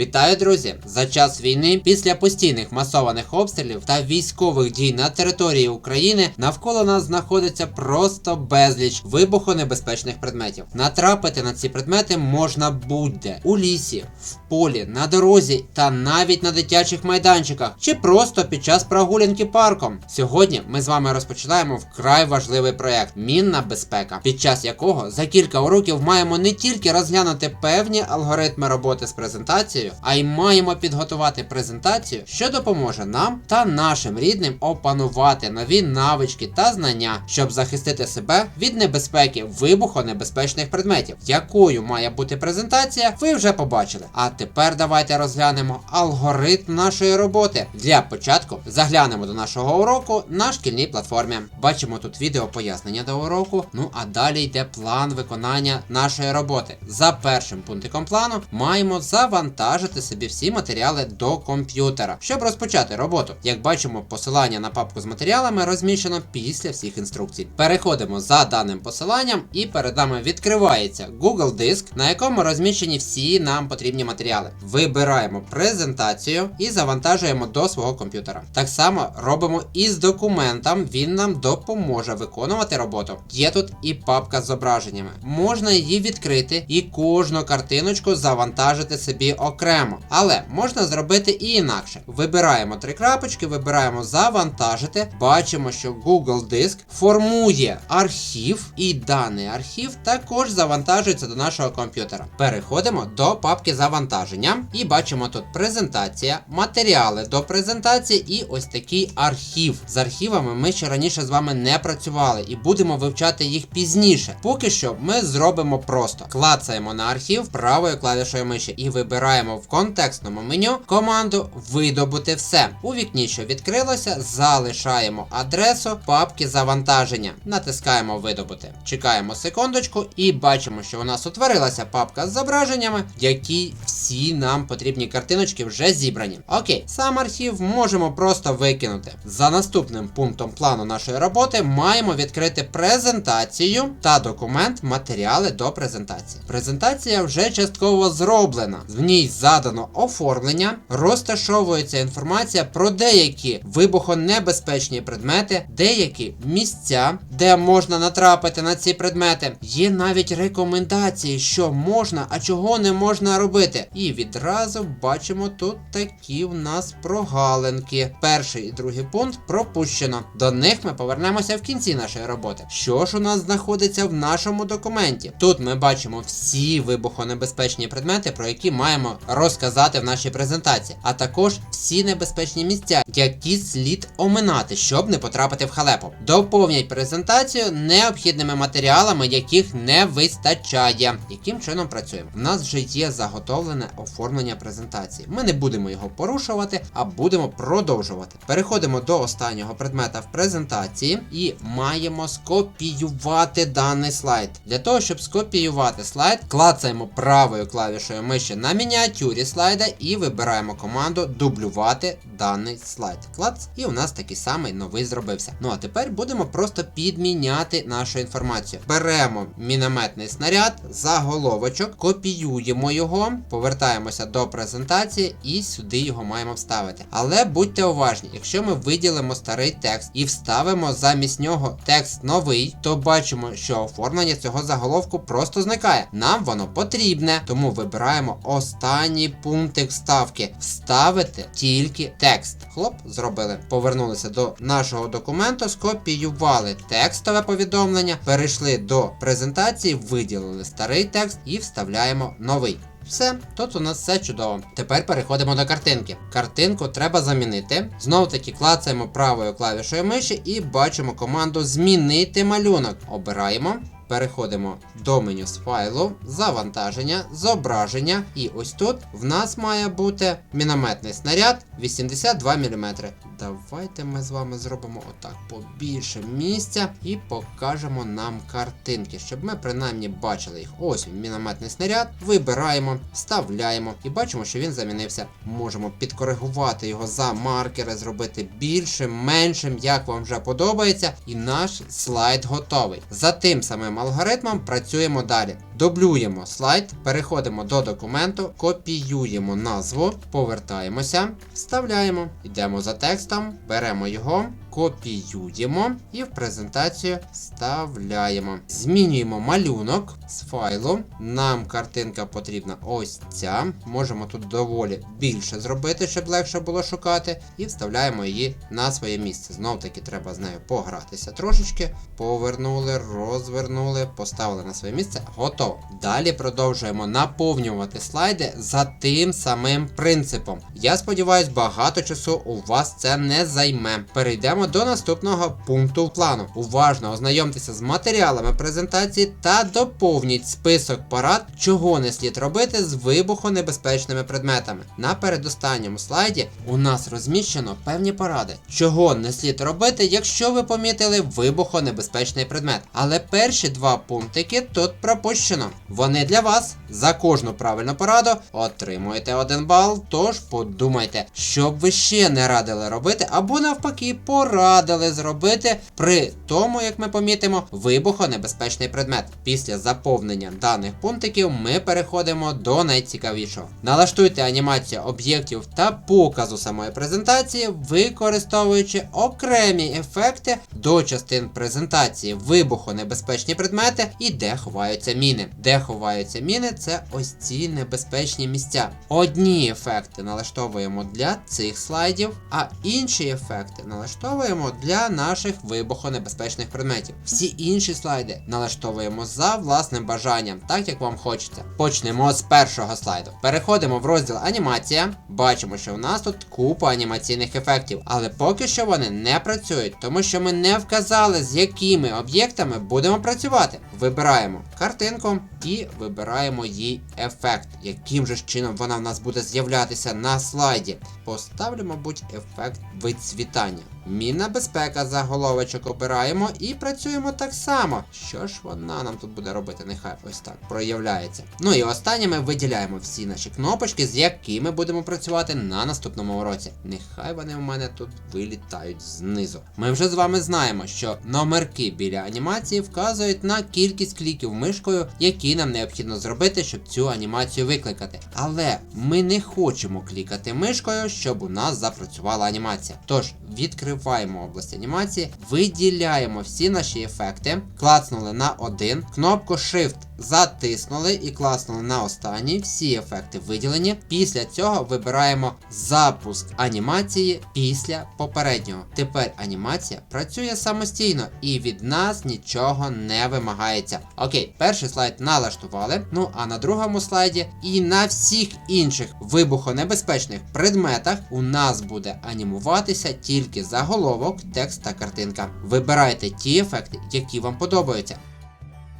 Вітаю, друзі! За час війни, після постійних масованих обстрілів та військових дій на території України навколо нас знаходиться просто безліч вибухонебезпечних предметів. Натрапити на ці предмети можна будь-де у лісі, в полі, на дорозі та навіть на дитячих майданчиках, чи просто під час прогулянки парком. Сьогодні ми з вами розпочинаємо вкрай важливий проект Мінна безпека, під час якого за кілька уроків маємо не тільки розглянути певні алгоритми роботи з презентацією, а й маємо підготувати презентацію, що допоможе нам та нашим рідним опанувати нові навички та знання, щоб захистити себе від небезпеки вибухонебезпечних предметів. Якою має бути презентація, ви вже побачили. А тепер давайте розглянемо алгоритм нашої роботи. Для початку заглянемо до нашого уроку на шкільній платформі. Бачимо тут відео пояснення до уроку. Ну а далі йде план виконання нашої роботи. За першим пунктиком плану маємо завантажити собі всі матеріали до комп'ютера, щоб розпочати роботу. Як бачимо, посилання на папку з матеріалами розміщено після всіх інструкцій. Переходимо за даним посиланням, і перед нами відкривається Google Диск, на якому розміщені всі нам потрібні матеріали. Вибираємо презентацію і завантажуємо до свого комп'ютера. Так само робимо і з документом, він нам допоможе виконувати роботу. Є тут і папка з зображеннями. Можна її відкрити і кожну картиночку завантажити собі окремо. Але можна зробити і інакше. Вибираємо три крапочки, вибираємо завантажити. Бачимо, що Google Диск формує архів, і даний архів також завантажується до нашого комп'ютера. Переходимо до папки завантаження і бачимо тут презентація, матеріали до презентації і ось такий архів. З архівами ми ще раніше з вами не працювали і будемо вивчати їх пізніше. Поки що ми зробимо просто: клацаємо на архів правою клавішою миші і вибираємо в контекстному меню команду видобути все. У вікні, що відкрилося, залишаємо адресу папки завантаження. Натискаємо видобути. Чекаємо секундочку і бачимо, що у нас утворилася папка з зображеннями, в якій всі нам потрібні картиночки вже зібрані. Окей, сам архів можемо просто викинути. За наступним пунктом плану нашої роботи маємо відкрити презентацію та документ матеріали до презентації. Презентація вже частково зроблена. В ній задано оформлення, розташовується інформація про деякі вибухонебезпечні предмети, деякі місця, де можна натрапити на ці предмети. Є навіть рекомендації, що можна, а чого не можна робити. І відразу бачимо тут такі в нас прогалинки. Перший і другий пункт пропущено. До них ми повернемося в кінці нашої роботи. Що ж у нас знаходиться в нашому документі? Тут ми бачимо всі вибухонебезпечні предмети, про які маємо розказати в нашій презентації, а також всі небезпечні місця, які слід оминати, щоб не потрапити в халепу. Доповнять презентацію необхідними матеріалами, яких не вистачає. Яким чином працюємо? У нас вже є заготовлене оформлення презентації. Ми не будемо його порушувати, а будемо продовжувати. Переходимо до останнього предмета в презентації і маємо скопіювати даний слайд. Для того, щоб скопіювати слайд, клацаємо правою клавішою миші на мініатюрі слайда і вибираємо команду дублювати даний слайд. Клац, і у нас такий самий новий зробився. Ну а тепер будемо просто підміняти нашу інформацію. Беремо мінометний снаряд, заголовочок, копіюємо його, повертаємося до презентації і сюди його маємо вставити. Але будьте уважні, якщо ми виділимо старий текст і вставимо замість нього текст новий, то бачимо, що оформлення цього заголовку просто зникає. Нам воно потрібне, тому вибираємо останній пунктик вставки. Вставити тільки текст. Хлоп, зробили. Повернулися до нашого документу, скопіювали текстове повідомлення, перейшли до презентації, виділили старий текст і вставляємо новий. Все, тут у нас все чудово. Тепер переходимо до картинки. Картинку треба замінити. Знову таки клацаємо правою клавішою миші і бачимо команду Змінити малюнок. Обираємо. Переходимо до меню з файлу, завантаження, зображення. І ось тут в нас має бути мінометний снаряд 82 мм. Давайте ми з вами зробимо отак побільше місця і покажемо нам картинки, щоб ми принаймні бачили їх. Ось він, мінометний снаряд. Вибираємо, вставляємо і бачимо, що він замінився. Можемо підкоригувати його за маркери, зробити більшим, меншим, як вам вже подобається. І наш слайд готовий. За тим самим алгоритмом працюємо далі. Дублюємо слайд, переходимо до документу, копіюємо назву, повертаємося, вставляємо, йдемо за текстом, беремо його, копіюємо і в презентацію вставляємо. Змінюємо малюнок з файлу. Нам картинка потрібна ось ця. Можемо тут доволі більше зробити, щоб легше було шукати. І вставляємо її на своє місце. Знов таки треба з нею погратися трошечки. Повернули, розвернули, поставили на своє місце. Готово. Далі продовжуємо наповнювати слайди за тим самим принципом. Я сподіваюся, багато часу у вас це не займе. Перейдемо до наступного пункту плану. Уважно ознайомтеся з матеріалами презентації та доповніть список порад, чого не слід робити з вибухонебезпечними предметами. На передостанньому слайді у нас розміщено певні поради, чого не слід робити, якщо ви помітили вибухонебезпечний предмет. Але перші два пунктики тут пропущено. Вони для вас. За кожну правильну пораду отримуєте один бал. Тож подумайте, що б ви ще не радили робити, або навпаки, порадили зробити при тому, як ми помітимо, вибухонебезпечний предмет. Після заповнення даних пунктиків ми переходимо до найцікавішого. Налаштуйте анімацію об'єктів та показу самої презентації, використовуючи окремі ефекти до частин презентації, вибухонебезпечні предмети і де ховаються міни. Де ховаються міни, це ось ці небезпечні місця. Одні ефекти налаштовуємо для цих слайдів, а інші ефекти налаштовуємо для наших вибухонебезпечних предметів. Всі інші слайди налаштовуємо за власним бажанням, так як вам хочеться. Почнемо з першого слайду. Переходимо в розділ анімація. Бачимо, що в нас тут купа анімаційних ефектів, але поки що вони не працюють, тому що ми не вказали, з якими об'єктами будемо працювати. Вибираємо картинку і вибираємо їй ефект, яким же чином вона в нас буде з'являтися на слайді. Поставлю, мабуть, ефект вицвітання. Мінна безпека заголовочок обираємо і працюємо так само. Що ж вона нам тут буде робити? Нехай ось так проявляється. Ну і останнє ми виділяємо всі наші кнопочки, з якими будемо працювати на наступному уроці. Нехай вони в мене тут вилітають знизу. Ми вже з вами знаємо, що номерки біля анімації вказують на кількість кліків мишкою, які нам необхідно зробити, щоб цю анімацію викликати. Але ми не хочемо клікати мишкою, щоб у нас запрацювала анімація. Тож відкриваємо область анімації, виділяємо всі наші ефекти, клацнули на один, кнопку Shift затиснули і класнули на останній. Всі ефекти виділені. Після цього вибираємо запуск анімації після попереднього. Тепер анімація працює самостійно і від нас нічого не вимагається. Окей, перший слайд налаштували. Ну а на другому слайді і на всіх інших вибухонебезпечних предметах у нас буде анімуватися тільки заголовок, текст та картинка. Вибирайте ті ефекти, які вам подобаються.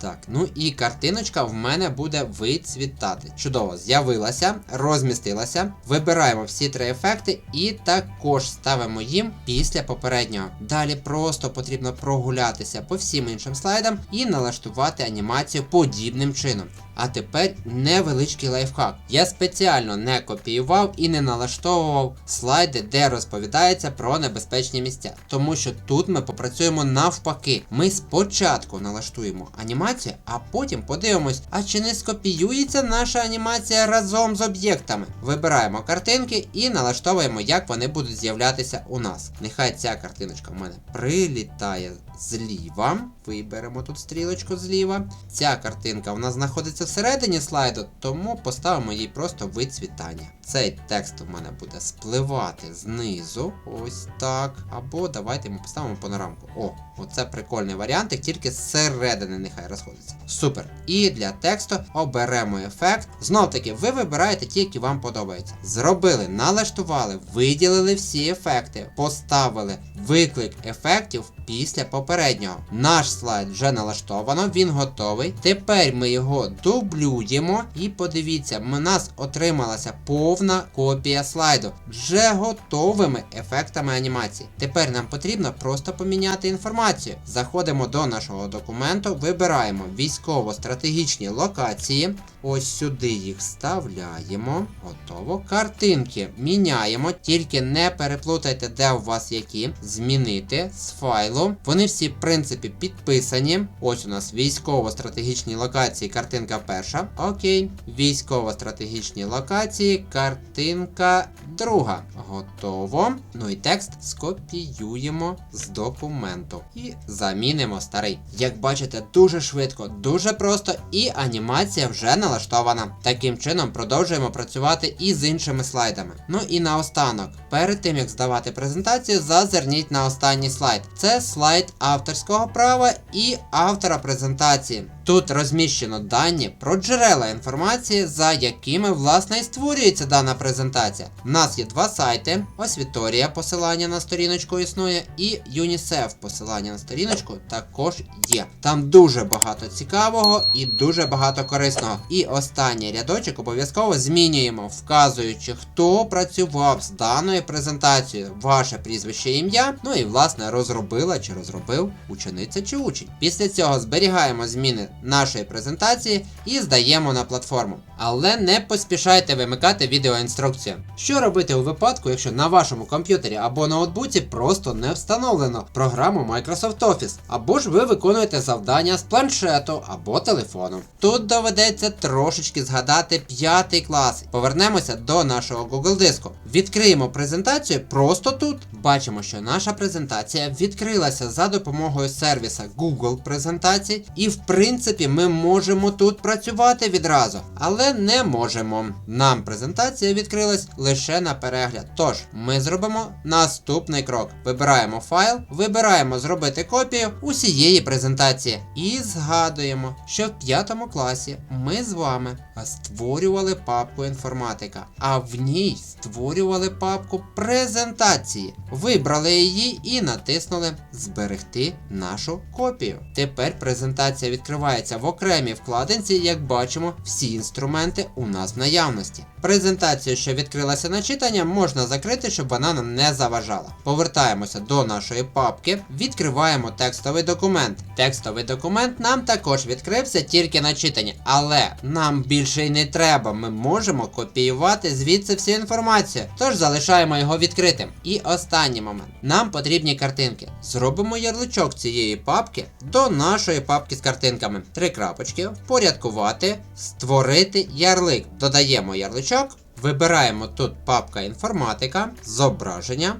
Так, ну і картиночка в мене буде вицвітати. Чудово, з'явилася, розмістилася. Вибираємо всі три ефекти і також ставимо їм після попереднього. Далі просто потрібно прогулятися по всім іншим слайдам і налаштувати анімацію подібним чином. А тепер невеличкий лайфхак. Я спеціально не копіював і не налаштовував слайди, де розповідається про небезпечні місця. Тому що тут ми попрацюємо навпаки. Ми спочатку налаштуємо анімацію, а потім подивимось, а чи не скопіюється наша анімація разом з об'єктами. Вибираємо картинки і налаштовуємо, як вони будуть з'являтися у нас. Нехай ця картиночка в мене прилітає зліва. Виберемо тут стрілочку зліва. Ця картинка у нас знаходиться всередині слайду, тому поставимо їй просто вицвітання. Цей текст у мене буде спливати знизу. Ось так. Або давайте ми поставимо панорамку. О, оце прикольний варіант, тільки зсередини нехай розходиться. Супер. І для тексту оберемо ефект. Знов таки, ви вибираєте ті, які вам подобаються. Зробили, налаштували, виділили всі ефекти, поставили виклик ефектів після попереднього. Наш слайд вже налаштовано, він готовий. Тепер ми його дублюємо і подивіться, в нас отрималася повна копія слайду вже готовими ефектами анімації. Тепер нам потрібно просто поміняти інформацію. Заходимо до нашого документу, вибираємо військово-стратегічні локації. Ось сюди їх вставляємо. Готово. Картинки міняємо, тільки не переплутайте, де у вас які. Змінити з файлу. Вони всі, в принципі, підписані. Ось у нас військово-стратегічні локації, картинка перша. Окей. Військово-стратегічні локації, картинка друга. Готово. Ну і текст скопіюємо з документу. І замінимо старий. Як бачите, дуже швидко, дуже просто, і анімація вже налаштована. Таким чином продовжуємо працювати і з іншими слайдами. Ну і наостанок, перед тим як здавати презентацію, зазирніть на останній слайд. Це слайд авторського права і автора презентації. Тут розміщено дані про джерела інформації, за якими власне і створюється дана презентація. У нас є два сайти: Освіторія, посилання на сторіночку існує, і ЮНІСЕФ посилання на сторіночку також є. Там дуже багато цікавого і дуже багато корисного. І останній рядочок обов'язково змінюємо, вказуючи, хто працював з даною презентацією, ваше прізвище ім'я, ну і власне розробила чи розробив учениця чи учень. Після цього зберігаємо зміни нашої презентації і здаємо на платформу. Але не поспішайте вимикати відеоінструкцію. Що робити у випадку, якщо на вашому комп'ютері або ноутбуці просто не встановлено програму Microsoft Office, або ж ви виконуєте завдання з планшету або телефону. Тут доведеться трошечки згадати п'ятий клас. Повернемося до нашого Google диску. Відкриємо презентацію просто тут. Бачимо, що наша презентація відкрилася за допомогою сервіса Google презентацій, і в принципі ми можемо тут працювати відразу, але не можемо. Нам презентація відкрилась лише на перегляд. Тож ми зробимо наступний крок. Вибираємо файл, вибираємо зробити копію усієї презентації і згадуємо, що в п'ятому класі ми з вами створювали папку інформатика, а в ній створювали папку презентації. Вибрали її і натиснули Зберегти нашу копію. Тепер презентація відкривається в окремій вкладинці, як бачимо, всі інструменти у нас в наявності. Презентацію, що відкрилася на читання, можна закрити, щоб вона нам не заважала. Повертаємося до нашої папки, відкриваємо текстовий документ. Текстовий документ нам також відкрився тільки на читання, але нам більше й не треба. Ми можемо копіювати звідси всю інформацію, тож залишаємо його відкритим. І останній момент. Нам потрібні картинки. Зробимо ярличок цієї папки до нашої папки з картинками. Три крапочки, впорядкувати, створити ярлик. Додаємо ярличок, вибираємо тут папка інформатика, зображення.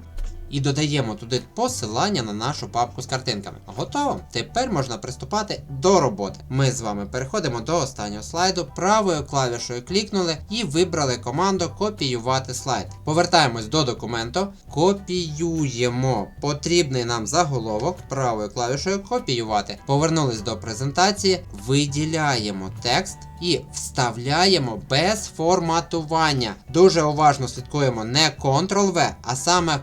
І додаємо туди посилання на нашу папку з картинками. Готово? Тепер можна приступати до роботи. Ми з вами переходимо до останнього слайду, правою клавішою клікнули і вибрали команду копіювати слайд. Повертаємось до документу, копіюємо потрібний нам заголовок правою клавішою копіювати. Повернулись до презентації, виділяємо текст. І вставляємо без форматування. Дуже уважно слідкуємо не Ctrl-V, а саме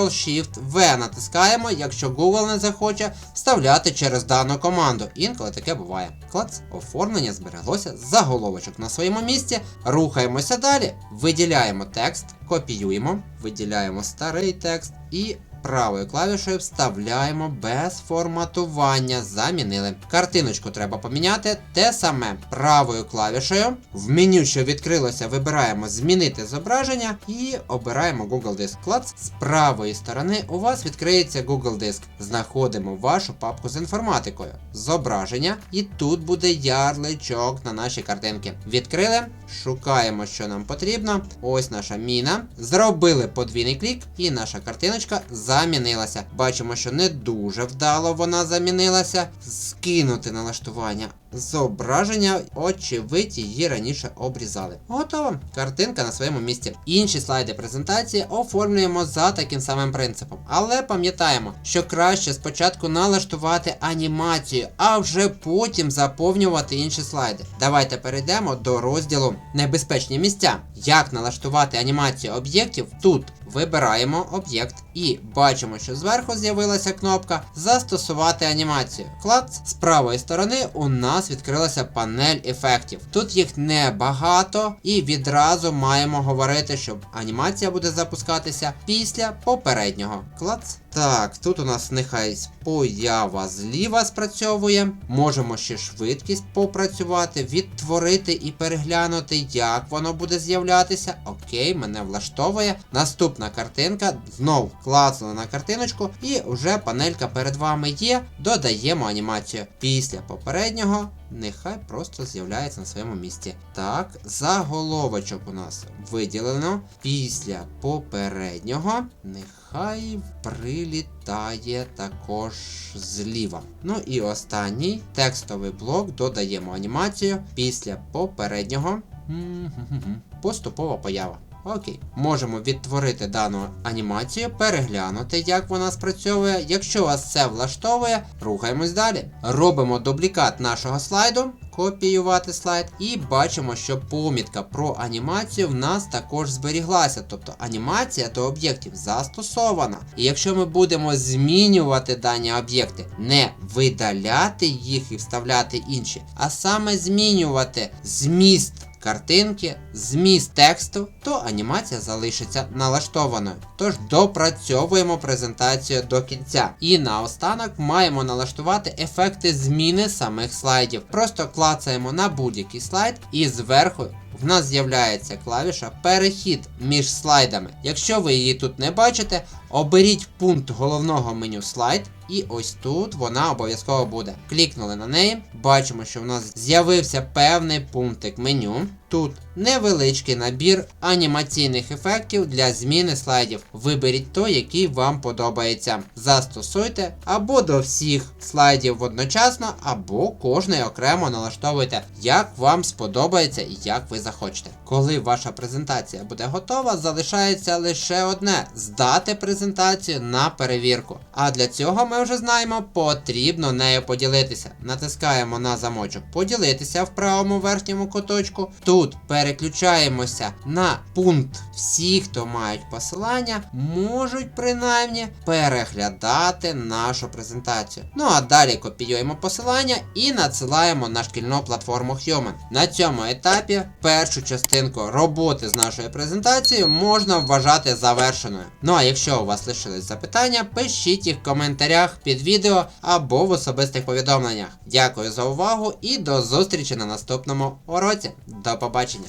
Ctrl-Shift-V натискаємо, якщо Google не захоче вставляти через дану команду. Інколи таке буває. Клац, оформлення збереглося, заголовочок на своєму місці. Рухаємося далі, виділяємо текст, копіюємо, виділяємо старий текст і правою клавішою вставляємо без форматування. Замінили. Картиночку треба поміняти. Те саме правою клавішею. В меню, що відкрилося, вибираємо змінити зображення і обираємо Google Диск. Клац. З правої сторони у вас відкриється Google Диск. Знаходимо вашу папку з інформатикою. Зображення. І тут буде ярличок на наші картинки. Відкрили, шукаємо, що нам потрібно. Ось наша міна. Зробили подвійний клік, і наша картиночка замінилася. Бачимо, що не дуже вдало вона замінилася. Скинути налаштування зображення, очевидь, її раніше обрізали. Готово. Картинка на своєму місці. Інші слайди презентації оформлюємо за таким самим принципом. Але пам'ятаємо, що краще спочатку налаштувати анімацію, а вже потім заповнювати інші слайди. Давайте перейдемо до розділу Небезпечні місця. Як налаштувати анімацію об'єктів тут. Вибираємо об'єкт і бачимо, що зверху з'явилася кнопка Застосувати анімацію. Клац з правої сторони у нас відкрилася панель ефектів. Тут їх небагато, і відразу маємо говорити, що анімація буде запускатися після попереднього. Клац. Так, тут у нас нехай поява зліва спрацьовує. Можемо ще швидкість попрацювати, відтворити і переглянути, як воно буде з'являтися. Окей, мене влаштовує. Наступна картинка. Знов клацнули на картиночку, і вже панелька перед вами є. Додаємо анімацію. Після попереднього нехай просто з'являється на своєму місці. Так, заголовочок у нас виділено. Після попереднього нехай прилітає також зліва. Ну і останній текстовий блок додаємо анімацію після попереднього. Поступова поява. Окей, можемо відтворити дану анімацію, переглянути, як вона спрацьовує. Якщо вас це влаштовує, рухаємось далі. Робимо дублікат нашого слайду, копіювати слайд, і бачимо, що помітка про анімацію в нас також зберіглася. Тобто анімація до об'єктів застосована. І якщо ми будемо змінювати дані об'єкти, не видаляти їх і вставляти інші, а саме змінювати зміст картинки, зміст тексту, то анімація залишиться налаштованою. Тож допрацьовуємо презентацію до кінця. І наостанок маємо налаштувати ефекти зміни самих слайдів. Просто клацаємо на будь-який слайд і зверху. В нас з'являється клавіша Перехід між слайдами. Якщо ви її тут не бачите, оберіть пункт головного меню слайд, і ось тут вона обов'язково буде. Клікнули на неї, бачимо, що в нас з'явився певний пунктик меню. Тут невеличкий набір анімаційних ефектів для зміни слайдів. Виберіть той, який вам подобається. Застосуйте або до всіх слайдів одночасно, або кожний окремо налаштовуйте, як вам сподобається і як ви захочете. Коли ваша презентація буде готова, залишається лише одне здати презентацію на перевірку. А для цього ми вже знаємо, потрібно нею поділитися. Натискаємо на замочок поділитися в правому верхньому куточку. Тут переключаємося на пункт всі, хто мають посилання, можуть принаймні переглядати нашу презентацію. Ну а далі копіюємо посилання і надсилаємо на шкільну платформу Human. На цьому етапі першу частинку роботи з нашою презентацією можна вважати завершеною. Ну а якщо у вас лишились запитання, пишіть їх в коментарях під відео або в особистих повідомленнях. Дякую за увагу і до зустрічі на наступному уроці. До побачення!